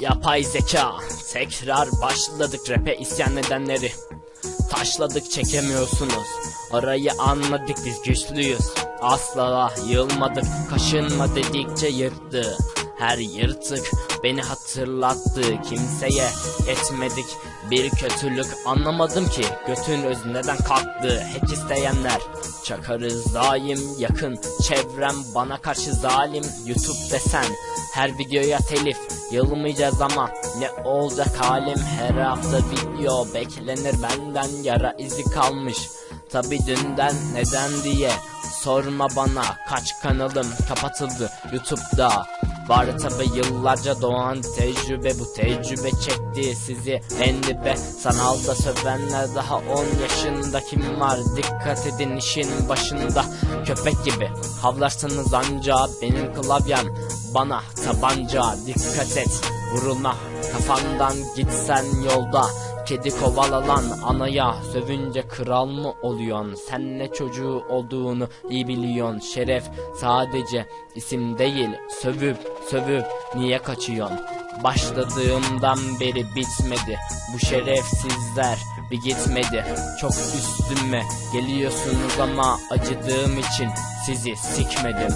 Yapay zeka. Tekrar başladık rap'e isyan edenleri. Taşladık çekemiyorsunuz. Orayı anladık biz güçlüyüz. Asla yılmadık Kaşınma dedikçe yırttı. Her yırtık beni hatırlattı. Kimseye etmedik bir kötülük Anlamadım ki. Götün özü neden kalktı Hack isteyenler. Çakarız daim yakın Çevrem bana karşı zalim. Youtube desen her videoya telif Yılmayacağız ama ne olacak halim? Her hafta video beklenir benden Yara izi kalmış. Tabi dünden neden diye Sorma bana. Kaç kanalım kapatıldı YouTube'da Var tabi yıllarca doğan tecrübe Bu tecrübe çekti sizi. En dibe Sanalda sövenler daha 10 yaşında. Kim var? Dikkat edin işin başında. Köpek gibi havlarsanız anca Benim klavyem. Bana tabanca Dikkat et. Vurulma kafandan gitsen yolda Kedi kovalalan anaya sövünce kral mı oluyorsun? Sen ne çocuğu olduğunu iyi biliyorsun. Şeref sadece isim değil. Sövüp sövüp niye kaçıyorsun? Başladığımdan beri bitmedi. Bu şerefsizler bir gitmedi. Çok üstüme geliyorsunuz ama acıdığım için sizi sikmedim.